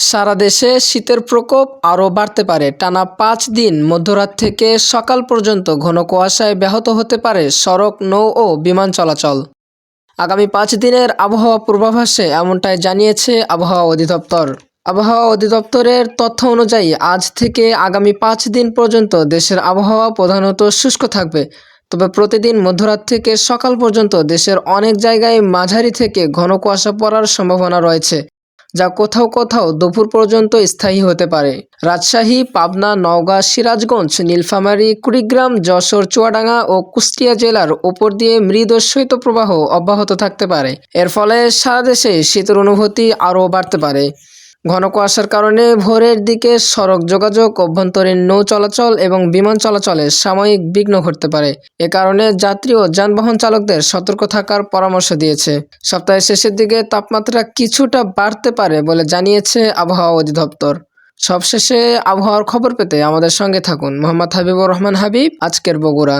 সারা দেশে শীতের প্রকোপ আরও বাড়তে পারে। টানা পাঁচ দিন মধ্যরাত থেকে সকাল পর্যন্ত ঘন কুয়াশায় ব্যাহত হতে পারে সড়ক, নৌ ও বিমান চলাচল। আগামী পাঁচ দিনের আবহাওয়া পূর্বাভাসে এমনটাই জানিয়েছে আবহাওয়া অধিদপ্তর। আবহাওয়া অধিদপ্তরের তথ্য অনুযায়ী আজ থেকে আগামী পাঁচ দিন পর্যন্ত দেশের আবহাওয়া প্রধানত শুষ্ক থাকবে। তবে প্রতিদিন মধ্যরাত থেকে সকাল পর্যন্ত দেশের অনেক জায়গায় মাঝারি থেকে ঘন কুয়াশা পড়ার সম্ভাবনা রয়েছে। যা কোথাও কোথাও দুপুর পর্যন্ত স্থায়ী হতে পারে। রাজশাহী, পাবনা, নওগাঁ, সিরাজগঞ্জ, নীলফামারী, কুড়িগ্রাম, যশোর, চুয়াডাঙ্গা ও কুষ্টিয়া জেলার উপর দিয়ে মৃদ শৈত্যপ্রবাহ অব্যাহত থাকতে পারে। এর ফলে সারা দেশে শীতের অনুভূতি আরও বাড়তে পারে। ঘন কুয়াশার কারণে ভোরের দিকে সড়ক যোগাযোগ, অভ্যন্তরীণ নৌ চলাচল এবং বিমান চলাচলে সাময়িক বিঘ্ন ঘটতে পারে। এ কারণে যাত্রী ও যানবাহন চালকদের সতর্ক থাকার পরামর্শ দিয়েছে। সপ্তাহের শেষের দিকে তাপমাত্রা কিছুটা বাড়তে পারে বলে জানিয়েছে আবহাওয়া অধিদপ্তর। সবশেষে আবহাওয়ার খবর পেতে আমাদের সঙ্গে থাকুন মোহাম্মদ হাবিবুর রহমান হাবিব, আজকের বগুড়া।